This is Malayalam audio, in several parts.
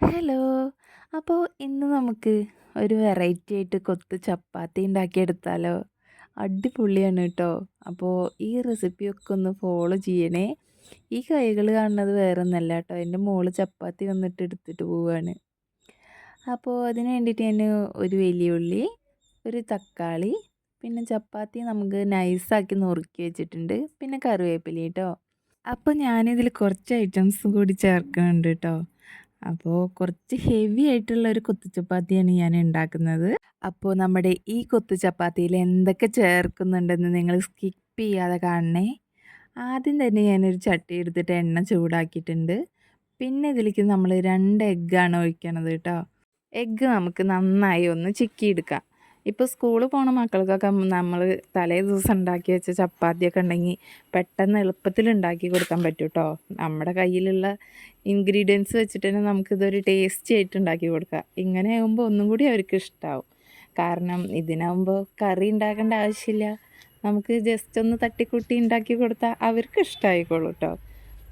ഹലോ. അപ്പോൾ ഇന്ന് നമുക്ക് ഒരു വെറൈറ്റി ആയിട്ട് കൊത്ത് ചപ്പാത്തി ഉണ്ടാക്കിയെടുത്താലോ? അടിപൊളിയാണ് കേട്ടോ അപ്പോൾ ഈ റെസിപ്പിയൊക്കെ ഒന്ന് ഫോളോ ചെയ്യണേ. ഈ കൈകൾ കാണുന്നത് വേറെ ഒന്നല്ല കേട്ടോ എന്റെ മോൾ ചപ്പാത്തി വന്നിട്ട് എടുത്തിട്ട് പോവുകയാണ് അപ്പോൾ അതിന് വേണ്ടിയിട്ട് ഞാൻ ഒരു വലിയ ഉള്ളി ഒരു തക്കാളി പിന്നെ ചപ്പാത്തി നമുക്ക് നൈസാക്കി നുറുക്കി വെച്ചിട്ടുണ്ട്. പിന്നെ കറിവേപ്പില കേട്ടോ അപ്പോൾ ഞാനിതിൽ കുറച്ച് ഐറ്റംസ് കൂടി ചേർക്കുന്നുണ്ട് കേട്ടോ അപ്പോൾ കുറച്ച് ഹെവി ആയിട്ടുള്ള ഒരു കൊത്തു ചപ്പാത്തിയാണ് ഞാൻ ഉണ്ടാക്കുന്നത്. അപ്പോൾ നമ്മുടെ ഈ കൊത്തു ചപ്പാത്തിയിൽ എന്തൊക്കെ ചേർക്കുന്നുണ്ടെന്ന് നിങ്ങൾ സ്കിപ്പ് ചെയ്യാതെ കാണണേ. ആദ്യം തന്നെ ഞാനൊരു ചട്ടി എടുത്തിട്ട് എണ്ണ ചൂടാക്കിയിട്ടുണ്ട്. പിന്നെ ഇതിലേക്ക് നമ്മൾ രണ്ട് എഗ്ഗാണ് ഒഴിക്കണത് കേട്ടോ. എഗ്ഗ് നമുക്ക് നന്നായി ഒന്ന് ചിക്കിയെടുക്കാം. ഇപ്പോൾ സ്കൂളിൽ പോണ മക്കൾക്കൊക്കെ നമ്മൾ തലേ ദിവസം ഉണ്ടാക്കി വെച്ച ചപ്പാത്തിയൊക്കെ ഉണ്ടെങ്കിൽ പെട്ടെന്ന് എളുപ്പത്തിൽ ഉണ്ടാക്കി കൊടുക്കാൻ പറ്റും കേട്ടോ നമ്മുടെ കയ്യിലുള്ള ഇൻഗ്രീഡിയൻസ് വെച്ചിട്ട് തന്നെ നമുക്കിതൊരു ടേസ്റ്റി ആയിട്ട് ഉണ്ടാക്കി കൊടുക്കാം. ഇങ്ങനെ ആകുമ്പോൾ ഒന്നും കൂടി അവർക്ക് ഇഷ്ടമാവും കാരണം ഇതിനാകുമ്പോൾ കറി ഉണ്ടാക്കേണ്ട ആവശ്യമില്ല. നമുക്ക് ജസ്റ്റ് ഒന്ന് തട്ടിക്കൂട്ടി ഉണ്ടാക്കി കൊടുത്താൽ അവർക്ക് ഇഷ്ടമായിക്കോളൂ കേട്ടോ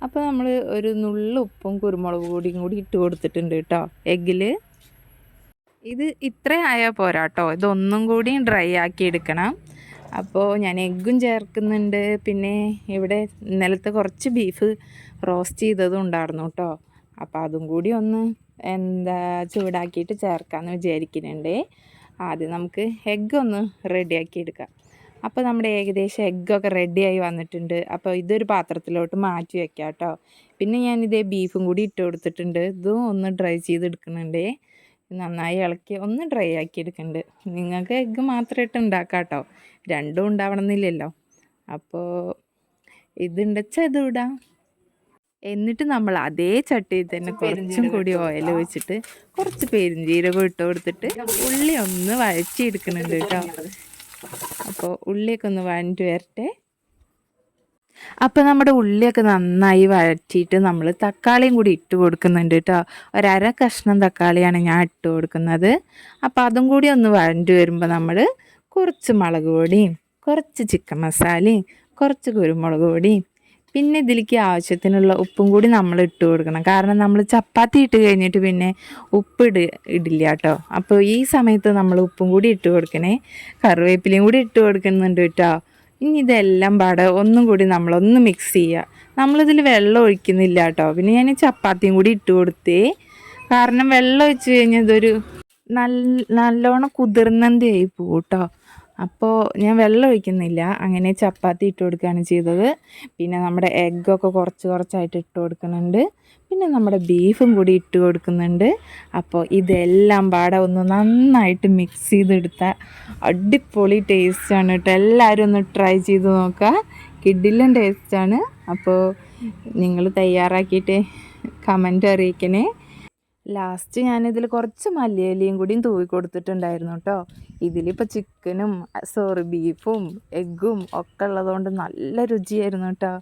അപ്പോൾ നമ്മൾ ഒരു നുള്ളു ഉപ്പും കുരുമുളക് പൊടിയും കൂടി ഇട്ട് കൊടുത്തിട്ടുണ്ട് കേട്ടോ എഗ്ഗിൽ ഇത് ഇത്ര ആയാൽ പോരാട്ടോ. ഇതൊന്നും കൂടി ഡ്രൈ ആക്കി എടുക്കണം. അപ്പോൾ ഞാൻ എഗ്ഗും ചേർക്കുന്നുണ്ട്. പിന്നെ ഇവിടെ ഇന്നലത്തെ കുറച്ച് ബീഫ് റോസ്റ്റ് ചെയ്തതും ഉണ്ടായിരുന്നു കേട്ടോ. അപ്പോൾ അതും കൂടി ഒന്ന് എന്താ ചൂടാക്കിയിട്ട് ചേർക്കാമെന്ന് വിചാരിക്കുന്നുണ്ട്. ആദ്യം നമുക്ക് എഗ്ഗ് ഒന്ന് റെഡിയാക്കി എടുക്കാം. അപ്പോൾ നമ്മുടെ ഏകദേശം എഗ്ഗൊക്കെ റെഡിയായി വന്നിട്ടുണ്ട്. അപ്പോൾ ഇതൊരു പാത്രത്തിലോട്ട് മാറ്റി വെക്കാം കേട്ടോ. പിന്നെ ഞാനിതേ ബീഫും കൂടി ഇട്ട് കൊടുത്തിട്ടുണ്ട്. ഇതും ഒന്ന് ഡ്രൈ ചെയ്തെടുക്കുന്നുണ്ടേ. നന്നായി ഇളക്കി ഒന്ന് ഡ്രൈ ആക്കി എടുക്കുന്നുണ്ട് നിങ്ങൾക്ക് എഗ്ഗ് മാത്രം ഇട്ട് ഉണ്ടാക്കാം കേട്ടോ രണ്ടും ഉണ്ടാവണമെന്നില്ലല്ലോ. അപ്പോൾ ഇതുണ്ടച്ചാൽ ഇത് ഇടാം എന്നിട്ട് നമ്മൾ അതേ ചട്ടിയിൽ തന്നെ കുറച്ചും കൂടി ഓയിൽ വെച്ചിട്ട് കുറച്ച് പെരിഞ്ചീരകം ഇട്ട് കൊടുത്തിട്ട് ഉള്ളി ഒന്ന് വഴച്ചെടുക്കുന്നുണ്ട് കേട്ടോ അപ്പോൾ ഉള്ളിയൊക്കെ ഒന്ന് വഴഞ്ഞിട്ട് വരട്ടെ. അപ്പോൾ നമ്മുടെ ഉള്ളിയൊക്കെ നന്നായി വഴറ്റിയിട്ട് നമ്മൾ തക്കാളിയും കൂടി ഇട്ട് കൊടുക്കുന്നുണ്ട് കേട്ടോ ഒരര കഷ്ണം തക്കാളിയാണ് ഞാൻ ഇട്ട് കൊടുക്കുന്നത്. അപ്പോൾ അതും കൂടി ഒന്ന് വഴണ്ടി വരുമ്പോൾ നമ്മൾ കുറച്ച് മുളക് പൊടിയും കുറച്ച് ചിക്കൻ മസാലയും കുറച്ച് കുരുമുളക് പൊടിയും പിന്നെ ഇതിലേക്ക് ആവശ്യത്തിനുള്ള ഉപ്പും കൂടി നമ്മൾ ഇട്ട് കൊടുക്കണം. കാരണം നമ്മൾ ചപ്പാത്തി ഇട്ട് കഴിഞ്ഞിട്ട് പിന്നെ ഉപ്പ് ഇട ഇടില്ല കേട്ടോ അപ്പോൾ ഈ സമയത്ത് നമ്മൾ ഉപ്പും കൂടി ഇട്ട് കൊടുക്കണേ. കറിവേപ്പിലയും കൂടി ഇട്ട് കൊടുക്കുന്നുണ്ട് കേട്ടോ ഇനി ഇതെല്ലാം പാടെ ഒന്നും കൂടി നമ്മളൊന്ന് മിക്സ് ചെയ്യുക നമ്മളിതിൽ വെള്ളം ഒഴിക്കുന്നില്ല കേട്ടോ പിന്നെ ഞാൻ ചപ്പാത്തിയും കൂടി ഇട്ട് കൊടുത്തേ. കാരണം വെള്ളം ഒഴിച്ച് കഴിഞ്ഞാൽ ഇതൊരു നല്ല നല്ലോണം കുതിർന്നന്തിയായി പോകും കേട്ടോ അപ്പോൾ ഞാൻ വെള്ളം ഒഴിക്കുന്നില്ല. അങ്ങനെ ചപ്പാത്തി ഇട്ട് കൊടുക്കുകയാണ് ചെയ്തത്. പിന്നെ നമ്മുടെ എഗ്ഗൊക്കെ കുറച്ച് കുറച്ചായിട്ട് ഇട്ട് കൊടുക്കുന്നുണ്ട്. പിന്നെ നമ്മുടെ ബീഫും കൂടി ഇട്ട് കൊടുക്കുന്നുണ്ട്. അപ്പോൾ ഇതെല്ലാം പാടെ ഒന്ന് നന്നായിട്ട് മിക്സ് ചെയ്തെടുത്ത അടിപൊളി ടേസ്റ്റാണ് കേട്ടോ. എല്ലാവരും ഒന്ന് ട്രൈ ചെയ്ത് നോക്കുക. കിഡിലും ടേസ്റ്റാണ് അപ്പോൾ നിങ്ങൾ തയ്യാറാക്കിയിട്ട് കമന്റ് അറിയിക്കണേ. ലാസ്റ്റ് ഞാനിതിൽ കുറച്ച് മല്ലിയലിയും കൂടിയും തൂവി കൊടുത്തിട്ടുണ്ടായിരുന്നു കേട്ടോ ഇതിലിപ്പോൾ ചിക്കനും സോറി ബീഫും എഗ്ഗും ഒക്കെ ഉള്ളതുകൊണ്ട് നല്ല രുചിയായിരുന്നു കേട്ടോ